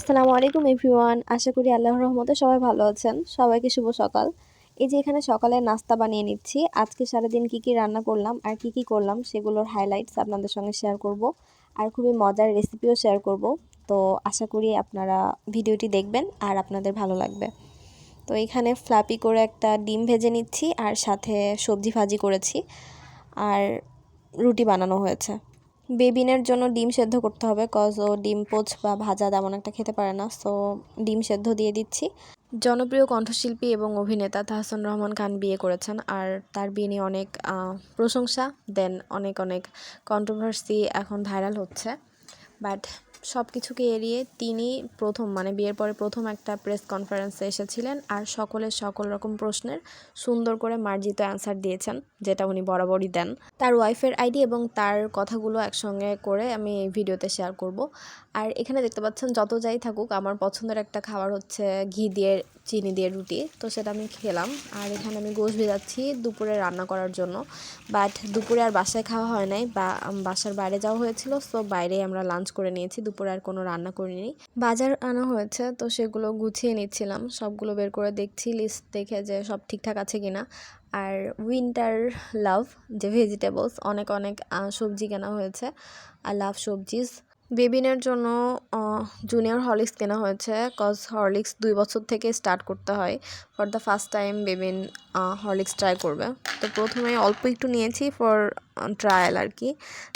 আসসালামু আলাইকুম এভরিওয়ান। আশা করি আল্লাহর রহমতে সবাই ভালো আছেন। সবাইকে শুভ সকাল। এই যে এখানে সকালে নাস্তা বানিয়ে নিচ্ছি। আজকে সারাদিন কি কি রান্না করলাম আর কি কি করলাম সেগুলোর হাইলাইটস আপনাদের সঙ্গে শেয়ার করব আর খুবই মজার রেসিপিও শেয়ার করব। তো আশা করি আপনারা ভিডিওটি দেখবেন আর আপনাদের ভালো লাগবে। তো এখানে ফ্লাপি করে একটা ডিম ভেজে নিচ্ছি আর সাথে সবজি ভাজি করেছি। আর রুটি বানানো হয়েছে। বেবিনের জন্য ডিম সেদ্ধ করতে হবে কজ ও ডিম পোচ বা ভাজা তেমন একটা খেতে পারে না। সো ডিম সেদ্ধ দিয়ে দিচ্ছি। জনপ্রিয় কণ্ঠশিল্পী এবং অভিনেতা তাহসান রহমান খান বিয়ে করেছেন, আর তার বিয়ে নিয়ে অনেক প্রশংসা দেন অনেক অনেক কন্ট্রোভার্সি এখন ভাইরাল হচ্ছে। বাট সব কিছুকে এড়িয়ে তিনি প্রথম মানে বিয়ের পরে প্রথম একটা প্রেস কনফারেন্সে এসেছিলেন আর সকলের সকল রকম প্রশ্নের সুন্দর করে মার্জিত অ্যান্সার দিয়েছেন, যেটা উনি বরাবরই দেন। তার ওয়াইফের আইডি এবং তার কথাগুলো একসঙ্গে করে আমি এই ভিডিওতে শেয়ার করব। আর এখানে দেখতে পাচ্ছেন, যত যাই থাকুক, আমার পছন্দের একটা খাবার হচ্ছে ঘি দিয়ে চিনি দিয়ে রুটি, তো সেটা আমি খেলাম। আর এখানে আমি গোশ ভেজাচ্ছি দুপুরে রান্না করার জন্য। বাট দুপুরে আর বাসায় খাওয়া হয় নাই, বা বাসার বাইরে যাওয়া হয়েছিল সো বাইরে আমরা লাঞ্চ করে নিয়েছি। দুপুরে আর কোনো রান্না করিনি। বাজার আনা হয়েছে, তো সেগুলো গুছিয়ে নিচ্ছিলাম। সবগুলো বের করে দেখছি লিস্ট দেখে যে সব ঠিকঠাক আছে কিনা। আর উইন্টার লাভ যে ভেজিটেবলস অনেক অনেক সবজি কেনা হয়েছে। আর লাভ সবজিস। বেবিনের জন্য জুনিয়র হরলিক্স কেনা হয়েছে। কজ হরলিক্স দুই বছর থেকে স্টার্ট করতে হয়। ফর দ্য ফার্স্ট টাইম বেবিন হরলিক্স ট্রাই করবে। তো প্রথমে অল্প একটু নিয়েছি ফর ট্রায়াল আর কি,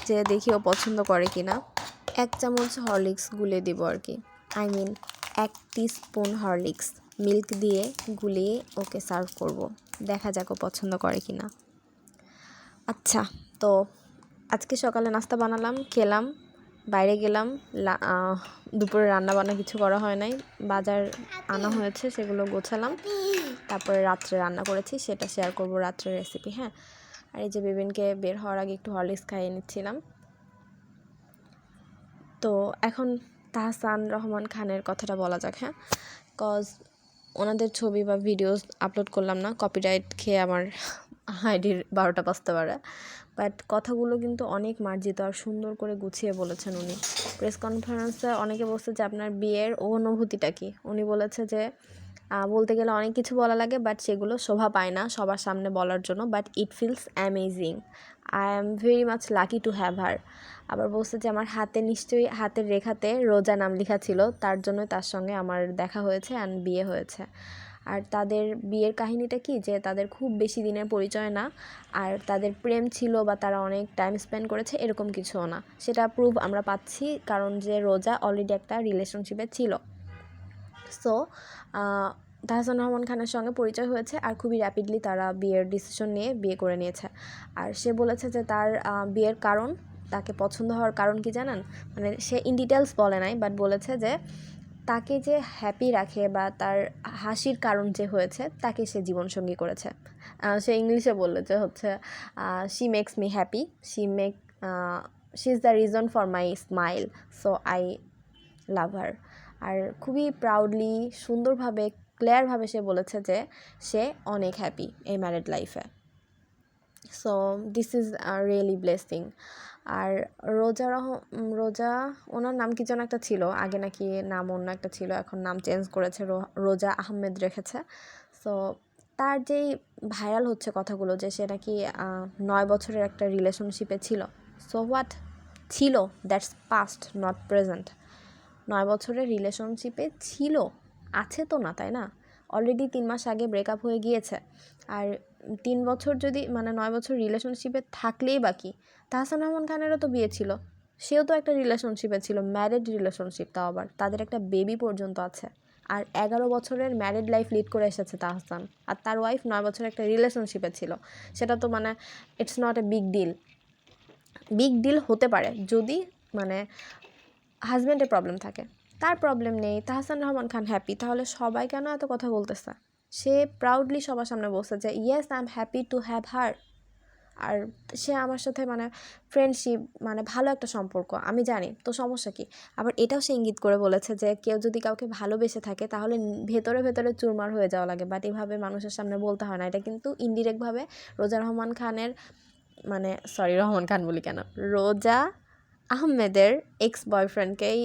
যে দেখি ও পছন্দ করে কি না এক চামচ হরলিক্স গুলে দিব আর কি। আই মিন এক স্পুন হরলিক্স মিল্ক দিয়ে গুলিয়ে ওকে সার্ভ করব। দেখা যাক ও পছন্দ করে কি না আচ্ছা তো আজকে সকালে নাস্তা বানালাম, খেলাম। বাইরে গেলাম দুপুরে রান্না বান্না কিছু করা হয় নাই। বাজার আনা হয়েছে, সেগুলো গোছালাম। তারপরে রাত্রে রান্না করেছি, সেটা শেয়ার করব রাত্রের রেসিপি হ্যাঁ? আর এই যে বেবিনকে বের হওয়ার আগে একটু হরলিক্স খাইয়ে নিচ্ছিলাম। তো এখন তাহসান রহমান খানের কথাটা বলা যাক হ্যাঁ? কজ ওনাদের ছবি বা ভিডিওস আপলোড করলাম না কপিরাইট খেয়ে আমার আইডির বারোটা বাজতে পারে। বাট কথাগুলো কিন্তু অনেক মার্জিত আর সুন্দর করে গুছিয়ে বলেছেন উনি। প্রেস কনফারেন্সে অনেকে বলছে যে, আপনার বিয়ের অনুভূতিটা কি? উনি বলেছে যে বলতে গেলে অনেক কিছু বলা লাগে বাট সেগুলো শোভা পায় না সবার সামনে বলার জন্য but it feels amazing I am very much lucky to have her আবার বলছে যে, আমার হাতে নিশ্চয়ই হাতের রেখাতে রোজা নাম লেখা ছিল, তার জন্য তার সঙ্গে আমার দেখা হয়েছে অ্যান্ড বিয়ে হয়েছে। আর তাদের বিয়ের কাহিনীটা কি? যে তাদের খুব বেশি দিনের পরিচয় না, আর তাদের প্রেম ছিল বা তারা অনেক টাইম স্পেন্ড করেছে, এরকম কিছুও না। সেটা প্রুভ আমরা পাচ্ছি, কারণ যে রোজা অলরেডি একটা রিলেশনশিপে ছিল। সো তাহসান রহমান খানের সঙ্গে পরিচয় হয়েছে আর খুবই র্যাপিডলি তারা বিয়ের ডিসিশন নিয়ে বিয়ে করে নিয়েছে। আর সে বলেছে যে তার বিয়ের কারণ, তাকে পছন্দ হওয়ার কারণ কি জানেন? মানে সে ইন ডিটেলস বলে নাই বাট বলেছে যে তাকে যে হ্যাপি রাখে বা তার হাসির কারণ যে হয়েছে, তাকে সে জীবনসঙ্গী করেছে। সে ইংলিশে বলল যে হচ্ছে she makes me happy she make she is the reason for my smile so I love her আর খুবই প্রাউডলি সুন্দরভাবে ক্লিয়ারভাবে সে বলেছে যে সে অনেক হ্যাপি এই ম্যারিড লাইফে so this is really blessing আর রোজা রহ রোজা, ওনার নাম কি যেন একটা ছিল? আগে নাকি নাম অন্য একটা ছিল, এখন নাম চেঞ্জ করেছে রোজা আহমেদ রেখেছে। সো তার যেই ভাইরাল হচ্ছে কথাগুলো যে সে নাকি নয় বছরের একটা রিলেশনশিপে ছিল। সো হোয়াট ছিল? দ্যাটস পাস্ট নট প্রেজেন্ট নয় বছরের রিলেশনশিপে ছিল। আছে তো না, তাই না? অলরেডি তিন মাস আগে ব্রেকআপ হয়ে গিয়েছে। আর তিন বছর যদি মানে নয় বছর রিলেশনশিপে থাকলেই বাকি তাহসান রহমান খানেরও তো বিয়ে ছিল। সেও তো একটা রিলেশনশিপে ছিল ম্যারেড রিলেশনশিপ তাও আবার, তাদের একটা বেবি পর্যন্ত আছে। আর এগারো বছরের ম্যারিড লাইফ লিড করে এসেছে তাহসান আর তার ওয়াইফ নয় বছরের একটা রিলেশনশিপে ছিল। সেটা তো মানে it's not a big deal big deal হতে পারে, যদি মানে হাজব্যান্ডের প্রবলেম থাকে। তার প্রবলেম নেই তাহসান রহমান খান হ্যাপি তাহলে সবাই কেন এত কথা বলতেছে? সে প্রাউডলি সবার সামনে বলছে যে yes I am happy to have her আর সে আমার সাথে মানে ফ্রেন্ডশিপ মানে ভালো একটা সম্পর্ক, আমি জানি, তো সমস্যা কি? আবার এটাও সে ইঙ্গিত করে বলেছে যে, কেউ যদি কাউকে ভালোবেসে থাকে, তাহলে ভেতরে ভেতরে চুরমার হয়ে যাওয়া লাগে। বাট এইভাবে মানুষের সামনে বলতে হয় না। এটা কিন্তু ইনডিরেক্টভাবে রোজা রহমান খানের মানে সরি রহমান খান বলি কেন? রোজা আহমেদের এক্স বয়ফ্রেন্ডকেই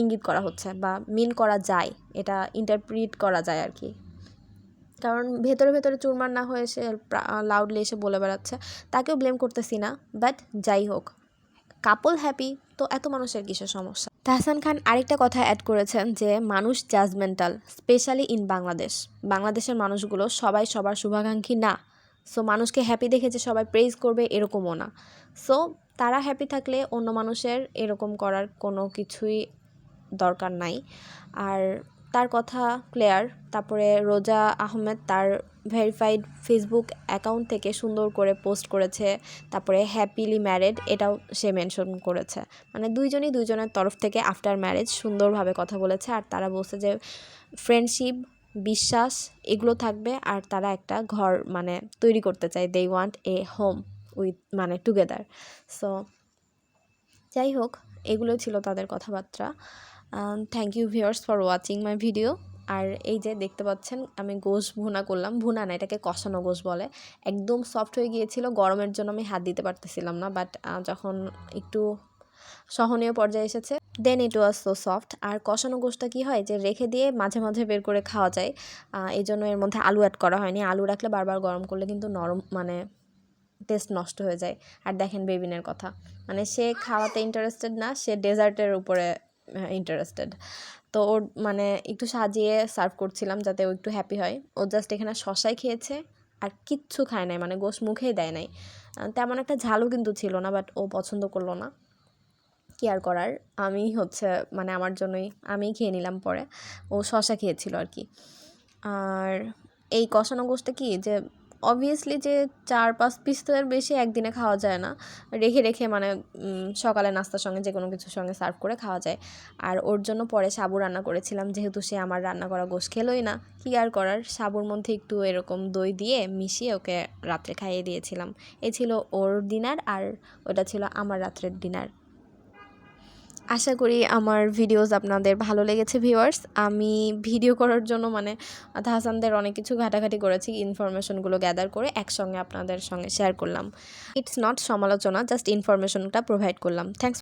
ইঙ্গিত করা হচ্ছে বা মিন করা যায়। এটা ইন্টারপ্রিট করা যায় আর কি। কারণ ভেতরে ভেতরে চুরমার না হয়ে সে লাউডলি এসে বলে বেড়াচ্ছে। তাকেও ব্লেম করতেছি না বাট যাই হোক। কাপল হ্যাপি তো এত মানুষের কিসের সমস্যা? তাহসান খান আরেকটা কথা অ্যাড করেছেন যে, মানুষ জাজমেন্টাল স্পেশালি ইন বাংলাদেশ। বাংলাদেশের মানুষগুলো সবাই সবার শুভাকাঙ্ক্ষী না। সো মানুষকে হ্যাপি দেখে যে সবাই প্রেজ করবে এরকমও না। সো তারা হ্যাপি থাকলে অন্য মানুষের এরকম করার কোনো কিছুই দরকার নাই। আর তার কথা ক্লিয়ার তারপরে রোজা আহমেদ তার ভেরিফাইড ফেসবুক অ্যাকাউন্ট থেকে সুন্দর করে পোস্ট করেছে। তারপরে হ্যাপিলি ম্যারেড এটাও সে মেনশন করেছে। মানে দুইজনই দুইজনের তরফ থেকে আফটার ম্যারেজ সুন্দরভাবে কথা বলেছে। আর তারা বলছে যে ফ্রেন্ডশিপ বিশ্বাস এগুলো থাকবে। আর তারা একটা ঘর মানে তৈরি করতে চায়। They want a home with মানে টুগেদার সো যাই হোক এগুলো ছিল তাদের কথাবার্তা। Thank you viewers for watching my video আর এই যে দেখতে পাচ্ছেন, আমি গোশ ভুনা করলাম। ভুনা না, এটাকে কষানো গোশ বলে। একদম সফট হয়ে গিয়েছিল, গরমের জন্য আমি হাত দিতে পারতেছিলাম না বাট যখন একটু সহনীয় পর্যায়ে এসেছে দেন ইট ওয়াজ সো সফট আর কষানো গোশটা কী হয়, যে রেখে দিয়ে মাঝে মাঝে বের করে খাওয়া যায়। এই জন্য এর মধ্যে আলু অ্যাড করা হয়নি। আলু রাখলে বারবার গরম করলে কিন্তু নরম মানে টেস্ট নষ্ট হয়ে যায়। আর দেখেন বেবিনের কথা। মানে সে খাওয়াতে ইন্টারেস্টেড না, সে ডেজার্টের উপরে ইন্টারেস্টেড তো ওর মানে একটু সাজিয়ে সার্ভ করছিলাম যাতে ও একটু হ্যাপি হয়। ও জাস্ট এখানে শশাই খেয়েছে আর কিচ্ছু খায় নাই মানে গোশ মুখেই দেয় নাই। তেমন একটা ঝালও কিন্তু ছিল না বাট ও পছন্দ করল না। কি আর করার? আমি হচ্ছে মানে আমার জন্যই, আমিই খেয়ে নিলাম পরে। ও শশা খেয়েছিল আর কি। আর এই কষানো গোষ্ঠটা কি যে অবভিয়াসলি যে চার পাঁচ পিস তো বেশি একদিনে খাওয়া যায় না। রেখে রেখে মানে সকালে নাস্তার সঙ্গে যে কোনো কিছুর সঙ্গে সার্ভ করে খাওয়া যায়। আর ওর জন্য পরে সাবু রান্না করেছিলাম, যেহেতু সে আমার রান্না করা গোশ খেলোই না। কী আর করার? সাবুর মধ্যে একটু এরকম দই দিয়ে মিশিয়ে ওকে রাত্রে খাইয়ে দিয়েছিলাম। এ ছিল ওর ডিনার আর ওটা ছিল আমার রাত্রের ডিনার আশা করি আমার ভিডিওস আপনাদের ভালো লেগেছে ভিউয়ার্স আমি ভিডিও করার জন্য মানে হাসানদের অনেক কিছু ঘাটাঘাটি করেছি ইনফরমেশনগুলো গ্যাদার করে একসঙ্গে আপনাদের সঙ্গে শেয়ার করলাম। ইটস নট সমালোচনা জাস্ট ইনফরমেশনটা প্রোভাইড করলাম। থ্যাংকস